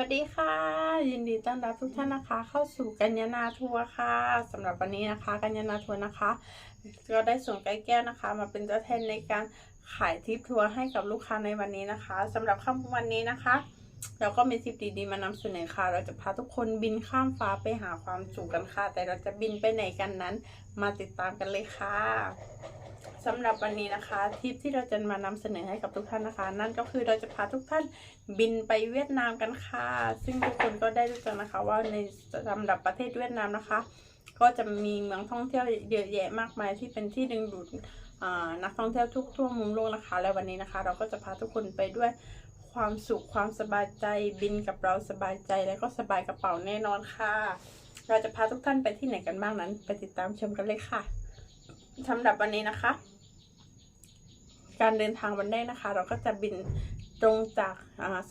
วัสดีค่ะ ยินดีต้อนรับทุกท่านนะคะ เข้าสู่กัญญานาทัวร์ค่ะสำหรับวันนี้นะคะ กัญญานาทัวร์นะคะ ก็ได้ส่งไก่แก้วนะคะ มาเป็นตัวแทนในการขายทริปทัวร์ให้กับลูกค้าในวันนี้นะคะสำหรับค่ำวันนี้นะคะ เราก็มีทริปดีๆมานำเสนอค่ะ เราจะพาทุกคนบินข้ามฟ้าไปหาความสุขกันค่ะ แต่เราจะบินไปไหนกันนั้น มาติดตามกันเลยค่ะ สำหรับวันนี้นะคะทริปที่เราจะมานำเสนอให้กับทุกท่านนะคะ นั่นก็คือเราจะพาทุกท่านบินไปเวียดนามกันค่ะ ซึ่งทุกคนก็ได้รู้จักนะคะ ว่าในสำหรับประเทศเวียดนามนะคะ ก็จะมีเมืองท่องเที่ยวเยอะแยะมากมายที่เป็นที่ดึงดูดนักท่องเที่ยวทุกทั่วมุมโลกนะคะ และวันนี้นะคะ เราก็จะพาทุกคนไปด้วยความสุขความสบายใจบินกับเราสบายใจและก็สบายกระเป๋าแน่นอนค่ะ เราจะพาทุกท่านไปที่ไหนกันบ้างนั้น ไปติดตามชมกันเลยค่ะสำหรับวันนี้นะคะ การเดินทางวันแรกนะคะ เราก็จะบินตรงจาก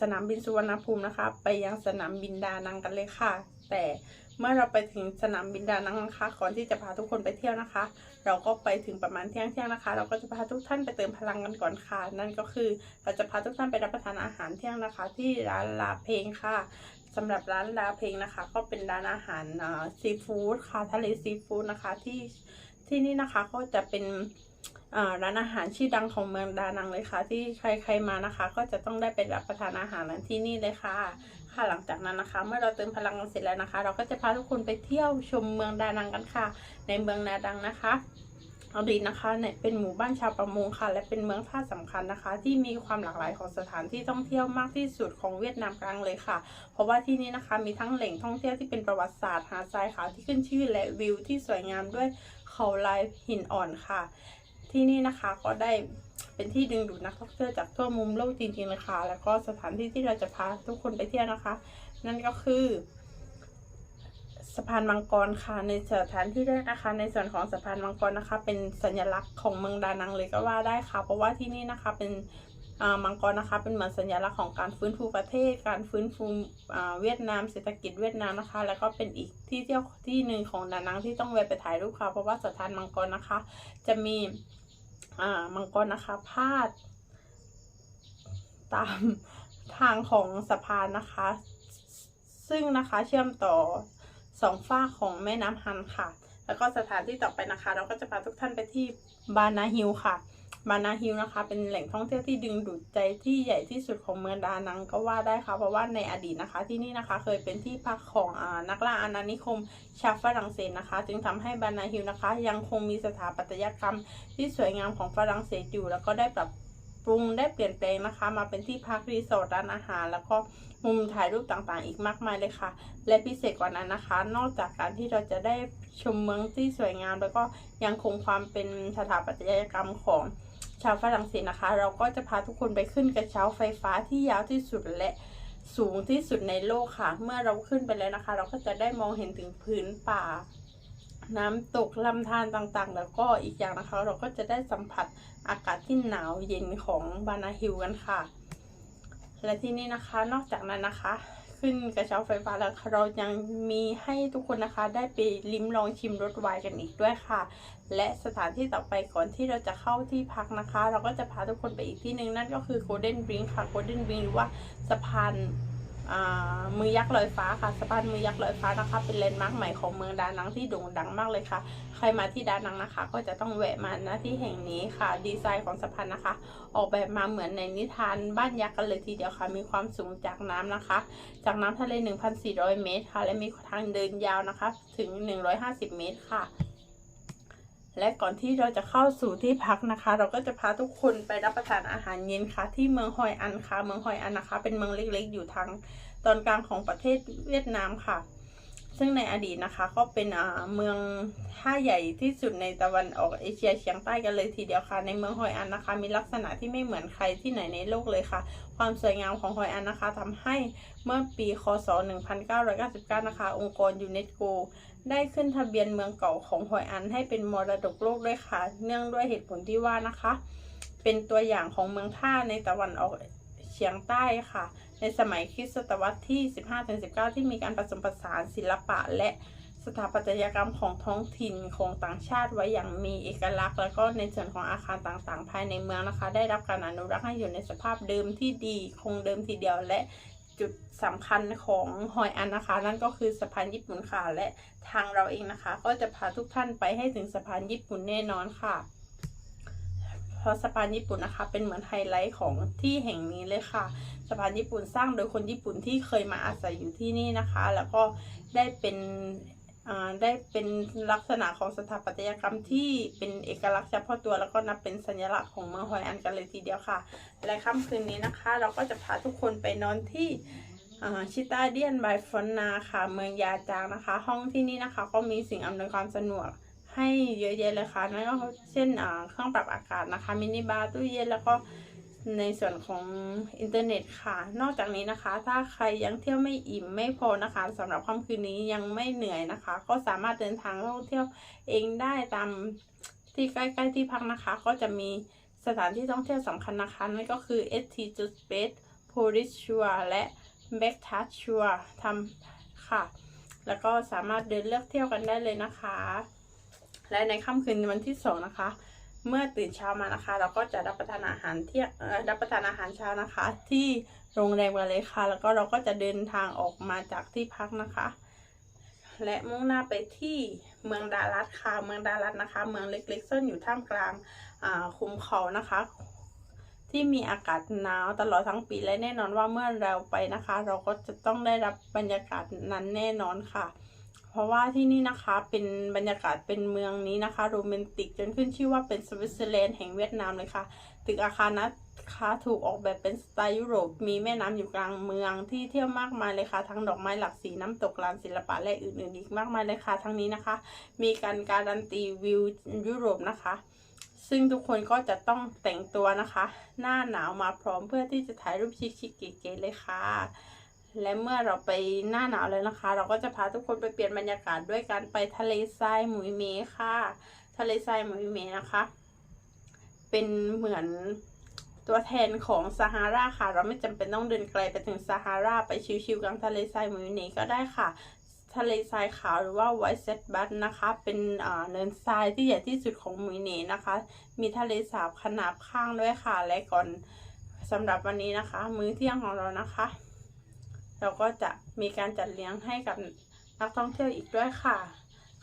สนามบินสุวรรณภูมินะคะ ไปยังสนามบินดานังกันเลยค่ะ แต่เมื่อเราไปถึงสนามบินดานังนะคะก่อนที่จะพาทุกคนไปเที่ยวนะคะ เราก็ไปถึงประมาณเที่ยงเที่ยงนะคะ เราก็จะพาทุกท่านไปเติมพลังกันก่อนค่ะ นั่นก็คือเราจะพาทุกท่านไปรับประทานอาหารเที่ยงนะคะ ที่ร้านลาเพลงค่ะสำหรับร้านลาเพลงนะคะ ก็เป็นร้านอาหารซีฟู้ดค่ะทะเลซีฟู้ดนะคะที่ที่นี่นะคะก็จะเป็น ร้านอาหารชื่อดังของเมืองดานังเลยค่ะ ที่ใครๆมานะคะ ก็จะต้องได้ไปรับประทานอาหารนั้นที่นี่เลยค่ะ ค่ะหลังจากนั้นนะคะ เมื่อเราเติมพลังกันเสร็จแล้วนะคะ เราก็จะพาทุกคนไปเที่ยวชมเมืองดานังกันค่ะ ในเมืองนาดังนะคะอดีตนะคะเนี่ยเป็นหมู่บ้านชาวประมงค่ะ และเป็นเมืองท่าสำคัญนะคะ ที่มีความหลากหลายของสถานที่ท่องเที่ยวมากที่สุดของเวียดนามกลางเลยค่ะ เพราะว่าที่นี่นะคะมีทั้งแหล่งท่องเที่ยวที่เป็นประวัติศาสตร์หาดทรายขาวที่ขึ้นชื่อและวิวที่สวยงามด้วยเขาลายหินอ่อนค่ะ ที่นี่นะคะก็ได้เป็นที่ดึงดูดนักท่องเที่ยวจากทั่วมุมโลกจริงๆเลยค่ะ แล้วก็สถานที่ที่เราจะพาทุกคนไปเที่ยวนะคะ นั่นก็คือสะพานมังกรค่ะ ในสถานที่แรกนะคะ ในส่วนของสะพานมังกรนะคะ เป็นสัญลักษณ์ของเมืองดานังเลยก็ว่าได้ค่ะ เพราะว่าที่นี่นะคะเป็นมังกรนะคะเป็นเหมือนสัญลักษณ์ของการฟื้นฟูประเทศ การฟื้นฟูเวียดนามเศรษฐกิจเวียดนามนะคะ แล้วก็เป็นอีกที่เที่ยวที่หนึ่งของดานังที่ต้องแวะไปถ่ายรูปค่ะ เพราะว่าสถานมังกรนะคะ จะมี อ่ามังกรนะคะพาด ตามทางของสะพานนะคะ ซึ่งนะคะเชื่อมต่อสองฝ้าของแม่น้ำฮันค่ะ แล้วก็สถานที่ต่อไปนะคะ เราก็จะพาทุกท่านไปที่บานาฮิลค่ะ บานาฮิลนะคะ เป็นแหล่งท่องเที่ยวที่ดึงดูดใจที่ใหญ่ที่สุดของเมืองดานังก็ว่าได้ค่ะ เพราะว่าในอดีตนะคะ ที่นี่นะคะเคยเป็นที่พักของอนักล่าอาณานิคมชาวฝรั่งเศสนะคะ จึงทำให้บานาฮิลนะคะ ยังคงมีสถาปัตยกรรมที่สวยงามของฝรั่งเศสอยู่ แล้วก็ได้ปรับ ปรุงได้เปลี่ยนแปลงนะคะ มาเป็นที่พักรีสอร์ทร้านอาหาร แล้วก็มุมถ่ายรูปต่างๆ อีกมากมายเลยค่ะ และพิเศษกว่านั้นนะคะ นอกจากการที่เราจะได้ชมเมืองที่สวยงาม แล้วก็ยังคงความเป็นสถาปัตยกรรมของชาวฝรั่งเศสนะคะ เราก็จะพาทุกคนไปขึ้นกระเช้าไฟฟ้าที่ยาวที่สุดและสูงที่สุดในโลกค่ะ เมื่อเราขึ้นไปแล้วนะคะ เราก็จะได้มองเห็นถึงพื้นป่า น้ำตกลำธารต่างๆ แล้วก็อีกอย่างนะคะ เราก็จะได้สัมผัสอากาศที่หนาวเย็นของบานาฮิลกันค่ะ และที่นี่นะคะนอกจากนั้นนะคะ ขึ้นกระเช้าไฟฟ้าแล้วเรายังมีให้ทุกคนนะคะ ได้ไปลิ้มลองชิมรสไวน์กันอีกด้วยค่ะ และสถานที่ต่อไปก่อนที่เราจะเข้าที่พักนะคะ เราก็จะพาทุกคนไปอีกที่หนึ่งนั่นก็คือ Golden Bridge ค่ะ Golden Bridge หรือว่าสะพาน มือยักษ์ลอยฟ้าค่ะสะพานมือยักษ์ลอยฟ้านะคะ เป็นแลนด์มาร์คใหม่ของเมืองดานังที่โด่งดังมากเลยค่ะ ใครมาที่ดานังนะคะ ก็จะต้องแวะมาณที่แห่งนี้ค่ะ ดีไซน์ของสะพานนะคะ ออกแบบมาเหมือนในนิทานบ้านยักษ์กันเลยทีเดียวค่ะ มีความสูงจากน้ำนะคะ จากน้ำทะเล 1,400 เมตรค่ะ และมีทางเดินยาวนะคะ ถึง 150 เมตรค่ะ และก่อนที่เราจะเข้าสู่ที่พักนะคะ เราก็จะพาทุกคนไปรับประทานอาหารเย็นค่ะ ที่เมืองฮอยอันค่ะ เมืองฮอยอันนะคะ เป็นเมืองเล็กๆ อยู่ทางตอนกลางของประเทศเวียดนามค่ะ ซึ่งในอดีตนะคะก็เป็นอ่าเมืองท่าใหญ่ที่สุดในตะวันออกเอเชียเฉียงใต้กันเลยทีเดียวค่ะ ในเมืองฮอยอันนะคะ มีลักษณะที่ไม่เหมือนใครที่ไหนในโลกเลยค่ะ ความสวยงามของฮอยอันนะคะทำให้เมื่อปีคศ 1999 นะคะ องค์กรยูเนสโกได้ขึ้นทะเบียนเมืองเก่าของฮอยอันให้เป็นมรดกโลกด้วยค่ะ เนื่องด้วยเหตุผลที่ว่านะคะ เป็นตัวอย่างของเมืองท่าในตะวันออก เฉียงใต้ค่ะ ในสมัยคริสตศตวรรษที่ 15-19 ที่มีการผสมผสานศิลปะและสถาปัตยกรรมของท้องถิ่นของต่างชาติไว้อย่างมีเอกลักษณ์ แล้วก็ในส่วนของอาคารต่างๆ ภายในเมืองนะคะ ได้รับการอนุรักษ์ให้อยู่ในสภาพเดิมที่ดีคงเดิมทีเดียวและจุดสำคัญของฮอยอันนะคะ นั่นก็คือสะพานญี่ปุ่นค่ะและทางเราเองนะคะ ก็จะพาทุกท่านไปให้ถึงสะพานญี่ปุ่นแน่นอนค่ะ ราะสะพานญี่ปุ่นนะคะ เป็นเหมือนไฮไลท์ของที่แห่งนี้เลยค่ะสะพานญี่ปุ่นสร้างโดยคนญี่ปุ่นที่เคยมาอาศัยอยู่ที่นี่นะคะ แล้วก็ได้เป็นได้เป็นลักษณะของสถาปัตยกรรมที่เป็นเอกลักษณ์เฉพาะตัวแล้วก็นับเป็นสัญลักษณ์ของเมืองฮอยอันกันเลยทีเดียวค่ะ และค่ำคืนนี้นะคะ เราก็จะพาทุกคนไปนอนที่ชิตาเดียนบายฟอนนาค่ะ เมืองยาจางนะคะ ห้องที่นี่นะคะ ก็มีสิ่งอำนวยความสะดวก ให้เยอะแยะเลยค่ะนั่นก็เช่นเครื่องปรับอากาศนะคะมินิบาร์ตู้เย็นแล้วก็ในส่วนของอินเทอร์เน็ตค่ะ นอกจากนี้นะคะ ถ้าใครยังเที่ยวไม่อิ่มไม่พอนะคะสำหรับค่ำคืนนี้ยังไม่เหนื่อยนะคะ ก็สามารถเดินทางท่องเที่ยวเองได้ตามที่ใกล้ๆที่พักนะคะ ก็จะมีสถานที่ท่องเที่ยวสำคัญนะคะนั่นก็คือ ST j u Space Police Shore และ b a c k t o u c h Shore ทำค่ะ แล้วก็สามารถเดินเลือกเที่ยวกันได้เลยนะคะ และในค่ำคืนวันที่สองนะคะ เมื่อตื่นเช้ามานะคะ เราก็จะรับประทานอาหารเที่ยงรับประทานอาหารเช้านะคะ ที่โรงแรมกันเลยค่ะ แล้วก็เราก็จะเดินทางออกมาจากที่พักนะคะ และมุ่งหน้าไปที่เมืองดารัตค่ะเมืองดารัตนะคะ เมืองเล็กๆซ่อนอยู่ท่ามกลางคุ้มเขานะคะที่มีอากาศหนาวตลอดทั้งปีและแน่นอนว่าเมื่อเราไปนะคะ เราก็จะต้องได้รับบรรยากาศนั้นแน่นอนค่ะ เพราะว่าที่นี่นะคะเป็นบรรยากาศเป็นเมืองนี้นะคะโรแมนติกจนขึ้นชื่อว่าเป็นสวิตเซอร์แลนด์แห่งเวียดนามเลยค่ะ ตึกอาคารนะคะถูกออกแบบเป็นสไตล์ยุโรป มีแม่น้ำอยู่กลางเมืองที่เที่ยวมากมายเลยค่ะ ทั้งดอกไม้หลากสีน้ำตกลานศิลปะและอื่นๆอีกมากมายเลยค่ะ ทั้งนี้นะคะ มีการการันตีวิวยุโรปนะคะซึ่งทุกคนก็จะต้องแต่งตัวนะคะ หน้าหนาวมาพร้อมเพื่อที่จะถ่ายรูปชิคๆเก๋ๆเลยค่ะ และเมื่อเราไปหน้าหนาวแล้วนะคะ เราก็จะพาทุกคนไปเปลี่ยนบรรยากาศด้วยการไปทะเลทรายหมุยเมค่ะ ทะเลทรายหมุยเมนะคะ เป็นเหมือนตัวแทนของซาฮาราค่ะ เราไม่จำเป็นต้องเดินไกลไปถึงซาฮาราไปชิวๆกลางทะเลทรายหมุยเมก็ได้ค่ะ ทะเลทรายขาวหรือว่าไวท์เซตบัตนะคะ เป็นเนินทรายที่ใหญ่ที่สุดของหมุยเนนะคะ มีทะเลสาบขนาบข้างด้วยค่ะ และก่อนสำหรับวันนี้นะคะ มื้อเที่ยงของเรานะคะ เราก็จะมีการจัดเลี้ยงให้กับนักท่องเที่ยวอีกด้วยค่ะ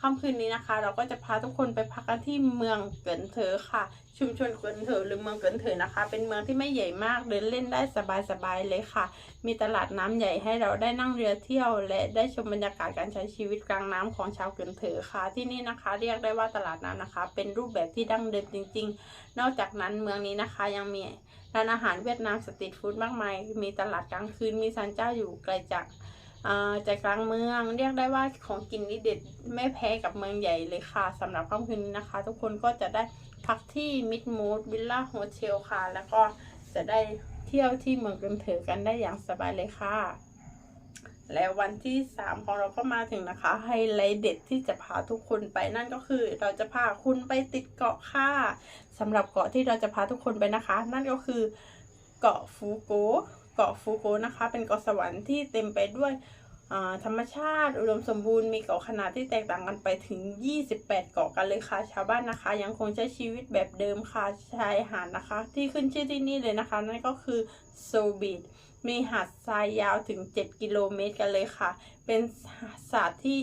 ค่ำคืนนี้นะคะ เราก็จะพาทุกคนไปพักกันที่เมืองเกินเถอค่ะ ชุมชนเกินเถอหรือเมืองเกินเถอนะคะ เป็นเมืองที่ไม่ใหญ่มากเดินเล่นได้สบายๆเลยค่ะ มีตลาดน้ำใหญ่ให้เราได้นั่งเรือเที่ยว และได้ชมบรรยากาศการใช้ชีวิตกลางน้ำของชาวเกินเถอค่ะ ที่นี่นะคะ เรียกได้ว่าตลาดน้ำนะคะ เป็นรูปแบบที่ดั้งเดิมจริง ๆ นอกจากนั้นเมืองนี้นะคะยังมีร้านอาหารเวียดนามสตรีทฟู้ดมากมาย มีตลาดกลางคืนมีศาลเจ้าอยู่ไกลจาก ใจกลางเมืองเรียกได้ว่าของกินนี่เด็ดไม่แพ้กับเมืองใหญ่เลยค่ะสำหรับค่ำคืนนี้นะคะ ทุกคนก็จะได้พักที่มิดมูดวิลล่าโฮเทลค่ะ แล้วก็จะได้เที่ยวที่เมืองกินเถอกันได้อย่างสบายเลยค่ะ และวันที่ 3 ของเราก็มาถึงนะคะไฮไลท์เด็ดที่จะพาทุกคนไปนั่นก็คือ เราจะพาคุณไปติดเกาะค่ะสำหรับเกาะที่เราจะพาทุกคนไปนะคะ นั่นก็คือเกาะฟูโก เกาะฟูโกนะคะ เป็นเกาะสวรรค์ที่เต็มไปด้วยธรรมชาติอุดมสมบูรณ์มีเกาะขนาดที่แตกต่างกันไปถึง 28 เกาะกันเลยค่ะ ชาวบ้านนะคะ ยังคงใช้ชีวิตแบบเดิมค่ะชายหาดนะคะ ที่ขึ้นชื่อที่นี่เลยนะคะ นั่นก็คือโซบีดมีหาดทรายยาวถึง 7 กิโลเมตรกันเลยค่ะ เป็นสาดที่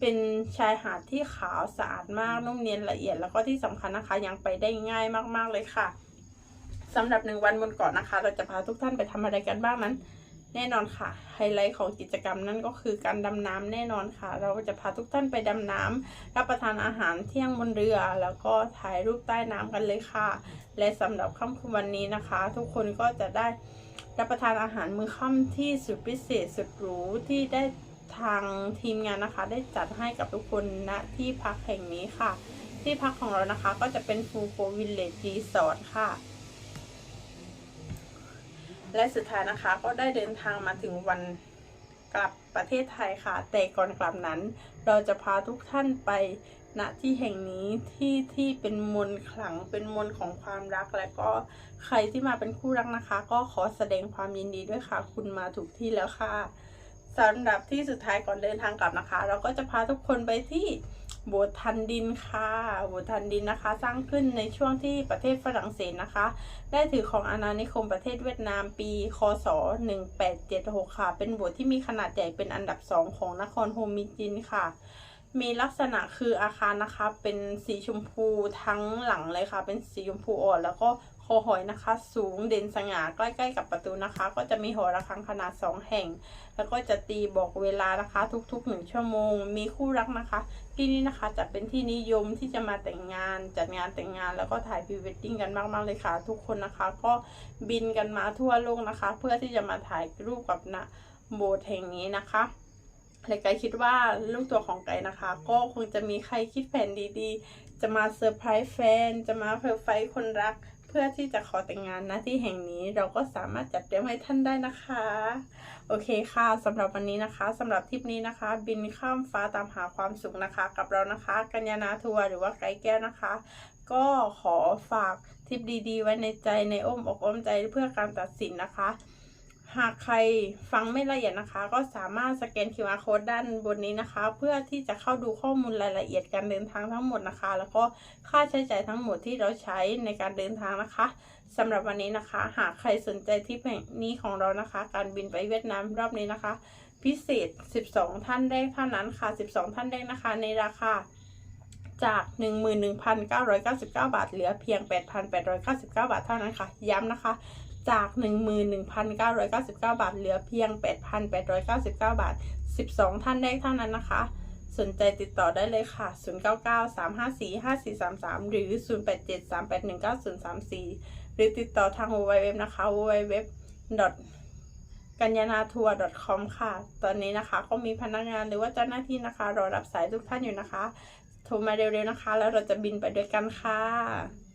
เป็นชายหาดที่ขาวสะอาดมากนุ่มเนียนละเอียดแล้วก็ที่สำคัญนะคะยังไปได้ง่ายมากๆเลยค่ะ สำหรับหนึ่งวันบนเกาะนะคะ เราจะพาทุกท่านไปทำอะไรกันบ้างนั้น แน่นอนค่ะ ไฮไลท์ของกิจกรรมนั่นก็คือการดำน้ำแน่นอนค่ะ เราจะพาทุกท่านไปดำน้ำรับประทานอาหารเที่ยงบนเรือ แล้วก็ถ่ายรูปใต้น้ำกันเลยค่ะ และสำหรับค่ำคืนวันนี้นะคะ ทุกคนก็จะได้รับประทานอาหารมื้อค่ำที่สุดพิเศษสุดหรูที่ได้ทางทีมงานนะคะ ได้จัดให้กับทุกคนณที่พักแห่งนี้ค่ะ ที่พักของเรานะคะก็จะเป็นฟูโกวิลเลจรีสอร์ทค่ะ และสุดท้ายนะคะก็ได้เดินทางมาถึงวันกลับประเทศไทยค่ะ แต่ก่อนกลับนั้น เราจะพาทุกท่านไปณที่แห่งนี้ที่ที่เป็นมนต์ขลังเป็นมนต์ของความรัก และก็ใครที่มาเป็นคู่รักนะคะ ก็ขอแสดงความยินดีด้วยค่ะ คุณมาถูกที่แล้วค่ะสำหรับที่สุดท้ายก่อนเดินทางกลับนะคะ เราก็จะพาทุกคนไปที่ โบสถ์ทันดินค่ะ โบสถ์ทันดินนะคะ สร้างขึ้นในช่วงที่ประเทศฝรั่งเศสนะคะ ได้ถือของอาณานิคมประเทศเวียดนามปี คศ 1876 ค่ะ เป็นโบสถ์ที่มีขนาดใหญ่เป็นอันดับสองของนครโฮมิจินค่ะ มีลักษณะคืออาคารนะคะ เป็นสีชมพูทั้งหลังเลยค่ะ เป็นสีชมพูอ่อนแล้วก็คอหอยนะคะ สูงเด่นสง่าใกล้ๆกับประตูนะคะ ก็จะมีหอระฆังขนาด 2 แห่ง แล้วก็จะตีบอกเวลานะคะ ทุกๆหนึ่งชั่วโมง มีคู่รักนะคะ ที่นี่นะคะจะเป็นที่นิยมที่จะมาแต่งงาน จัดงานแต่งงานแล้วก็ถ่ายพรีเวดดิ้งกันมากๆเลยค่ะ ทุกคนนะคะ ก็บินกันมาทั่วโลกนะคะ เพื่อที่จะมาถ่ายรูปกับนะโบสถ์แห่งนี้นะคะ ไกคิดว่าลูกตัวของไก่นะคะ ก็คงจะมีใครคิดแผนดีๆ จะมาเซอร์ไพรส์แฟน จะมาเพอร์ไฟคนรัก เพื่อที่จะขอแต่งงานณที่แห่งนี้เราก็สามารถจัดเตรียมให้ท่านได้นะคะ โอเคค่ะสำหรับวันนี้นะคะสำหรับทริปนี้นะคะ บินข้ามฟ้าตามหาความสุขนะคะ กับเรานะคะ กัญญานาทัวร์หรือว่าไกด์แก้วนะคะ ก็ขอฝากทริปดีๆ ไว้ในใจในอ้อมอกอ้อมใจเพื่อการตัดสินนะคะ หากใครฟังไม่ละเอียดนะคะ ก็สามารถสแกน QR code ด้านบนนี้นะคะ เพื่อที่จะเข้าดูข้อมูลรายละเอียดการเดินทางทั้งหมดนะคะ แล้วก็ค่าใช้จ่ายทั้งหมดที่เราใช้ในการเดินทางนะคะสำหรับวันนี้นะคะ หากใครสนใจทริปแห่งนี้ของเรานะคะ การบินไปเวียดนามรอบนี้นะคะ พิเศษ 12 ท่านแรกเท่านั้นค่ะ 12 ท่านแรกนะคะ ในราคาจาก 11,999 บาท เหลือเพียง 8,899 บาทเท่านั้นค่ะ ย้ำนะคะ จาก 11,999 บาท เหลือเพียง 8,899 บาท 12 ท่านแรกเท่านั้นนะคะ สนใจติดต่อได้เลยค่ะ 0993545433 หรือ 0873819034 หรือติดต่อทาง www นะคะ www กัญญานาทัวร์ .com ค่ะ ตอนนี้นะคะก็มีพนักงานหรือว่าเจ้าหน้าที่นะคะ รอรับสายทุกท่านอยู่นะคะ โทรมาเร็วๆนะคะ แล้วเราจะบินไปด้วยกันค่ะ